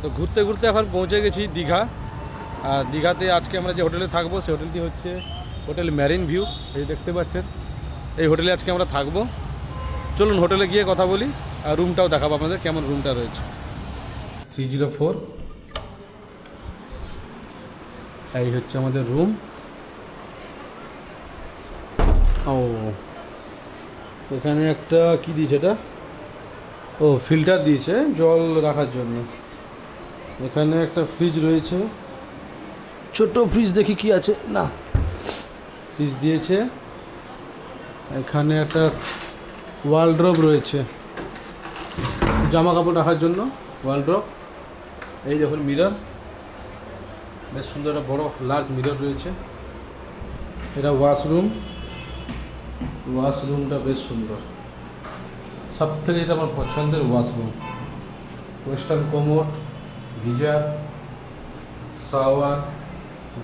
তো ঘুরতে ঘুরতে এখন পৌঁছে গেছি দীঘা। আর দীঘাতে আজকে আমরা যে হোটেলে থাকব সেই হোটেলটি হচ্ছে হোটেল ম্যারিন ভিউ। এই দেখতে পাচ্ছেন, এই হোটেলে আজকে আমরা থাকব। চলুন হোটেলে গিয়ে কথা বলি, আর রুমটাও দেখাবো আপনাদের কেমন রুমটা রয়েছে। Three zero four. এই হচ্ছে আমাদের রুম। ও, এখানে একটা কি দিয়েছে এটা? ও, ফিল্টার দিয়েছে, জল রাখার জন্য। এখানে একটা ফ্রিজ রয়েছে। ছোট ফ্রিজ দেখি কি আছে। না। ফ্রিজ দিয়েছে। এখানে একটা ওয়ালড্রপ রয়েছে। জামা কাপড় রাখার জন্য ওয়ালড্রপ এই দেখুন মিরর বেশ সুন্দর একটা বড় লার্জ মিরর রয়েছে। এটা ওয়াশরুম ওয়াশরুমটা বেশ সুন্দর। সব থেকে এটা আমার পছন্দের washroom western commode geyser shower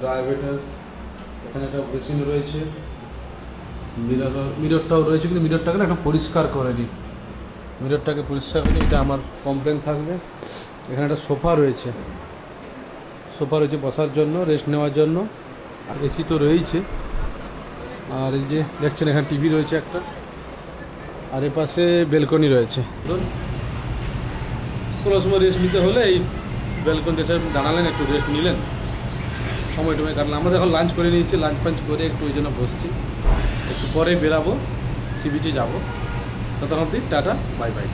ড্রাইভেটার এখানে একটা বেসিন রয়েছে। মিরর মিররটাও রয়েছে কিন্তু মিররটাকে না একটা পরিষ্কার করেনি। মিররটাকে পরিষ্কার করে এটা আমার কমপ্লেন থাকবে। এখানে একটা সোফা রয়েছে। সোফা রয়েছে বসার জন্য রেস্ট নেওয়ার জন্য। আর এসি তো রয়েছে আর এই যে দেখছেন, এখানে টিভি রয়েছে একটা। আর এ পাশে বেলকনি রয়েছে কোনো সময় রেস্ট নিতে হলে এই বেলকনি দেশে দাঁড়ালেন, একটু রেস্ট নিলেন। সময় টময় কারণ আমরা এখন লাঞ্চ করে নিয়েছি লাঞ্চ ফাঞ্চ করে একটু ওই জন্য বসছি। একটু পরে বেরাবো সি বিচে যাব। ততক্ষণ টাটা বাই বাই